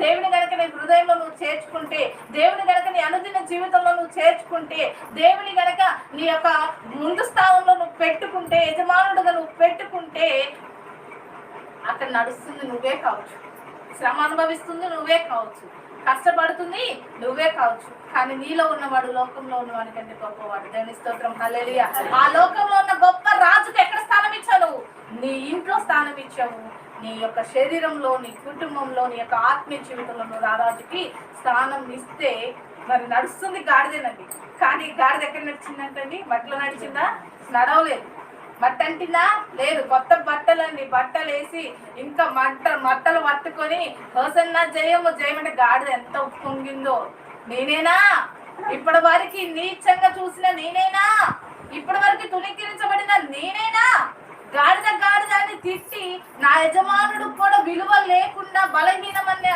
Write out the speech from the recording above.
దేవుని గనక నీ హృదయంలో నువ్వు చేర్చుకుంటే దేవుని గనక నీ అనుదిన జీవితంలో నువ్వు చేర్చుకుంటే దేవుని గనక నీ యొక్క ముందు స్థానంలో నువ్వు పెట్టుకుంటే యజమానుడుగా నువ్వు పెట్టుకుంటే అక్కడ నడుస్తుంది నువ్వే కావచ్చు. శ్రమ అనుభవిస్తుంది నువ్వే కావచ్చు. కష్టపడుతుంది నువ్వే కావచ్చు. కానీ నీలో ఉన్నవాడు లోకంలో ఉన్నవాడి కంటే గొప్పవాడు. దేవుని స్తోత్రం. హలేలియా ఆ లోకంలో ఉన్న గొప్ప రాజుకు ఎక్కడ నీ ఇంట్లో స్థానం ఇచ్చావు. నీ యొక్క శరీరంలో నీ కుటుంబంలో నీ యొక్క ఆత్మీయ జీవితంలో నువ్వు రారాజుకి స్థానం ఇస్తే మరి నడుస్తుంది గాడిదేనండి. కానీ గాడిద ఎక్కడ నడిచిందంటండి? మట్టిలో నడిచిందా? నడవలేదు. మట్ట అంటిందా? లేదు. కొత్త బట్టలండి బట్టలు వేసి ఇంకా మట్ట మట్టలు పట్టుకొని హోసన్న జయము జయమంటే గాడిద ఎంత పొంగిందో నేనేనా? ఇప్పటి వరకు నీచంగా చూసిన నేనేనా? ఇప్పటి వరకు తుణీకరించబడిన నేనేనా? తిట్టి నా యజమానుడు కూడా విలువ లేకుండా బలహీనమనే